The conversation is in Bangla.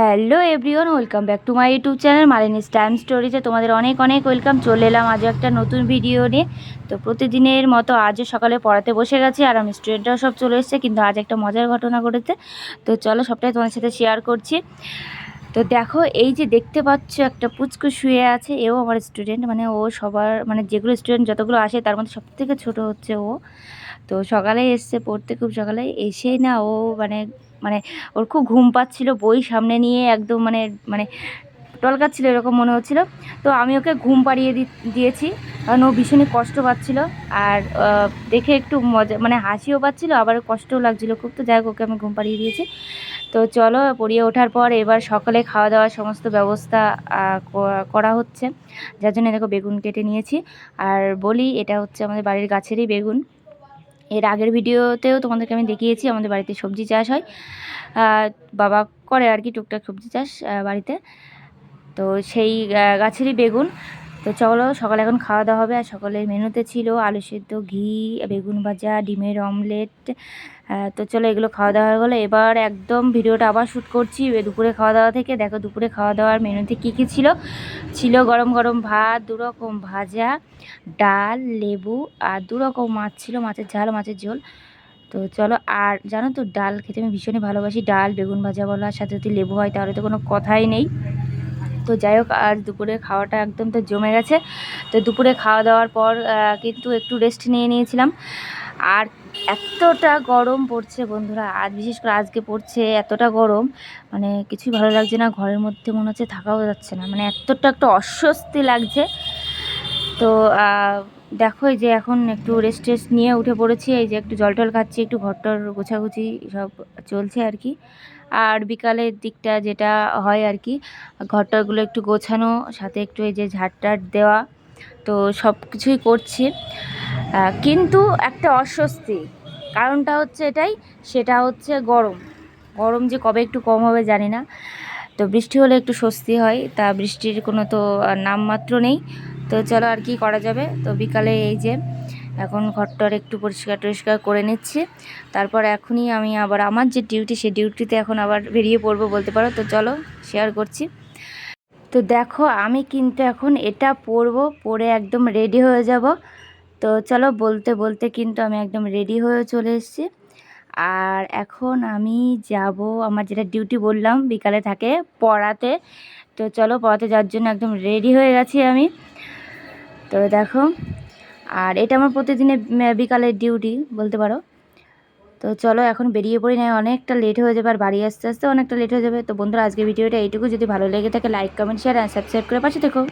Hello everyone, welcome back to my YouTube channel Malini's time স্টোরিতে তোমাদের অনেক অনেক ওয়েলকাম, চলে এলাম আজও একটা নতুন ভিডিও নিয়ে। তো প্রতিদিনের মতো আজও সকালে পড়াতে বসে গেছি আর আমি স্টুডেন্টরাও সব চলে এসেছে, কিন্তু আজ একটা মজার ঘটনা ঘটেছে। তো চলো সবটাই তোমাদের সাথে শেয়ার করছি। তো দেখো, এই যে দেখতে পাচ্ছ একটা পুচকু শুয়ে আছে, এও আমার স্টুডেন্ট মানে ও সবার মানে যেগুলো স্টুডেন্ট যতগুলো আসে তার মধ্যে সব থেকে ছোটো হচ্ছে ও। তো সকালে এসছে, পড়তে খুব সকালে, এসেই না ও মানে মানে ওর খুব ঘুম পাচ্ছিল, বই সামনে নিয়ে একদম মানে মানে টলকাচ্ছিল এরকম মনে হচ্ছিল। তো আমি ওকে ঘুম পাড়িয়ে দিয়েছি, কারণ ও ভীষণই কষ্ট পাচ্ছিল। আর দেখে একটু মজা মানে হাসিও পাচ্ছিল, আবার কষ্টও লাগছিল। খুব তো যাই ওকে আমি ঘুম পাড়িয়ে দিয়েছি। তো চলো, পড়িয়ে ওঠার পর এবার সকালে খাওয়া দাওয়ার সমস্ত ব্যবস্থা করা হচ্ছে। যার জন্য দেখো বেগুন কেটে নিয়েছি। আর বলি, এটা হচ্ছে আমাদের বাড়ির গাছেরই বেগুন। এর আগের ভিডিওতেও তোমাদেরকে আমি দেখিয়েছি, আমাদের বাড়িতে সবজি চাষ হয়। বাবা করে আর কি টুকটাক সবজি চাষ বাড়িতে। তো সেই গাছেরই বেগুন। তো চলো, সকালে এখন খাওয়া দাওয়া হবে। আর সকালের মেনুতে ছিল আলু সেদ্ধ, ঘি, বেগুন ভাজা, ডিমের অমলেট। তো চলো, এগুলো খাওয়া দাওয়া হয়ে গেলো। এবার একদম ভিডিওটা আবার শ্যুট করছি। দুপুরে খাওয়া দাওয়া থেকে। দেখো, দুপুরে খাওয়া দাওয়ার মেনুতে কী কী ছিল? ছিল গরম গরম ভাত, দুরকম ভাজা, ডাল, লেবু আর দুরকম মাছ ছিল, মাছের ঝাল, মাছের ঝোল। তো চলো, আর জানো তো, ডাল খেতে আমি ভীষণই ভালোবাসি। ডাল, বেগুন ভাজা বলো, আর সাথে যদি লেবু হয়, তাহলে তো কোনো কথাই নেই। তো যাই হোক আজ দুপুরে খাওয়াটা একদম তো জমে গেছে। তো দুপুরে খাওয়া দাওয়ার পর কিন্তু একটু রেস্ট নিয়ে নিয়েছিলাম। আর এতটা গরম পড়ছে বন্ধুরা, আজ বিশেষ করে আজকে পড়ছে এতটা গরম মানে কিছুই ভালো লাগছে না, ঘরের মধ্যে মনে হচ্ছে থাকাও যাচ্ছে না মানে এতটা একটা অস্বস্তি লাগছে। তো দেখো এই যে এখন একটু রেস্ট টেস্ট নিয়ে উঠে পড়েছি, এই যে একটু জল টল খাচ্ছি, একটু ঘরটর গোছাগুছি সব চলছে আর কি আর বিকালের দিকটা যেটা হয় আর কি ঘরটরগুলো একটু গোছানো, সাথে একটু এই যে ঝাড়টার দেওয়া, তো সব কিছুই করছি। কিন্তু একটা অস্বস্তি, কারণটা হচ্ছে এটাই, সেটা হচ্ছে গরম। গরম যে কবে একটু কম হবে জানি না। তো বৃষ্টি হলে একটু স্বস্তি হয়, তা বৃষ্টির কোনো তো নামমাত্র নেই। তো চলো আর কি করা যাবে? তো বিকালে এই যে এখন ঘরটার একটু পরিষ্কার টরিষ্কার করে নিচ্ছি। তারপর এখনই আমি আবার আমার যে ডিউটি সেই ডিউটিতে এখন আবার বেরিয়ে পড়ব বলতে পারো। তো চলো শেয়ার করছি। তো দেখো আমি কিন্তু এখন এটা পরবো, পরে একদম রেডি হয়ে যাব। তো চলো বলতে বলতে কিন্তু আমি একদম রেডি হয়ে চলে এসেছি। আর এখন আমি যাব, আমার যেটা ডিউটি বললাম বিকালে থাকে পড়াতে। তো চলো পড়াতে যাওয়ার জন্য একদম রেডি হয়ে গেছি আমি। তো দেখো, আর এটা আমার প্রতিদিনের বিকালের ডিউটি বলতে পারো। তো চলো, এখন বেরিয়ে পড়ি না, অনেকটা লেট হয়ে যাবে আর বাড়ি আসতে আসতে অনেকটা লেট হয়ে যাবে। তো বন্ধুরা আজকে ভিডিওটা এইটুকু। যদি ভালো লেগে থাকে লাইক কমেন্ট শেয়ার আর সাবস্ক্রাইব করে পাশে দেখো